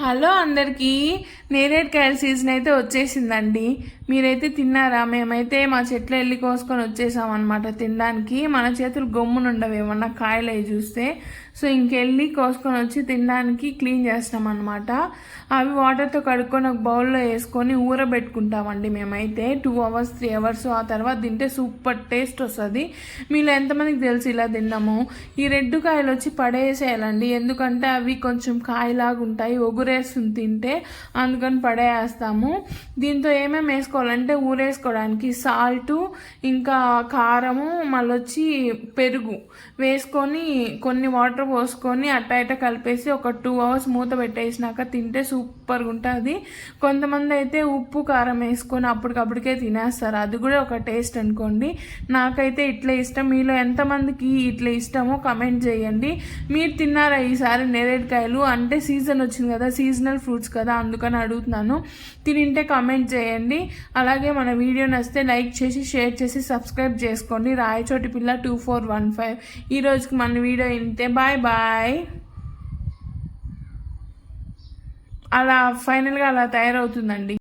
Hello అందరికీ నేరేడుకాయల season అయితే వచ్చేసిందండి. మీరైతే తిన్నారా? మేమైతే మా చెట్లు వెళ్ళి కోసుకొని వచ్చేసాం అనమాట తినడానికి. మన చేతులు గమ్మున ఉండవు ఏమన్నా కాయలు అవి చూస్తే. సో ఇంకెళ్ళి కోసుకొని వచ్చి తినడానికి క్లీన్ చేస్తాం అనమాట అవి వాటర్తో కడుక్కొని ఒక బౌల్లో వేసుకొని ఊరబెట్టుకుంటామండి మేమైతే. టూ అవర్స్ త్రీ అవర్స్ ఆ తర్వాత తింటే సూపర్ టేస్ట్ వస్తుంది. మీలో ఎంతమందికి తెలుసు ఇలా తిన్నాము ఈ రెడ్ కాయలు వచ్చి పడేసేయాలండి. ఎందుకంటే అవి కొంచెం కాయలాగా ఉంటాయి ఒగురేస్తుంది తింటే. అందుకు అందుకని పడేస్తాము. దీంతో ఏమేమి వేసుకోవాలంటే ఊరేసుకోవడానికి సాల్టు ఇంకా కారము మళ్ళీ వచ్చి పెరుగు వేసుకొని కొన్ని వాటర్ పోసుకొని అట్ట ఇట్ట కలిపేసి ఒక టూ అవర్స్ మూత పెట్టేసినాక తింటే సూపర్గా ఉంటుంది కొంతమంది అయితే ఉప్పు కారం వేసుకొని అప్పటికప్పటికే తినేస్తారు. అది కూడా ఒక టేస్ట్ అనుకోండి. నాకైతే ఇట్లా ఇష్టం. మీలో ఎంతమందికి ఇట్లా ఇష్టమో కమెంట్ చేయండి. మీరు తిన్నారా ఈసారి నేరేడుకాయలు? అంటే సీజన్ వచ్చింది కదా సీజనల్ ఫ్రూట్స్ కదా అందుకని అడుగుతున్నాను. తినింటే కామెంట్ చేయండి. అలాగే మన వీడియో నచ్చితే లైక్ చేసి షేర్ చేసి సబ్స్క్రైబ్ చేసుకోండి. రాయచోటి పిల్ల టూ ఫోర్ వన్ ఫైవ్ ఈ రోజుకి మన వీడియో ఇంతే. బాయ్ బాయ్ అలా ఫైనల్గా అలా తయారవుతుందండి.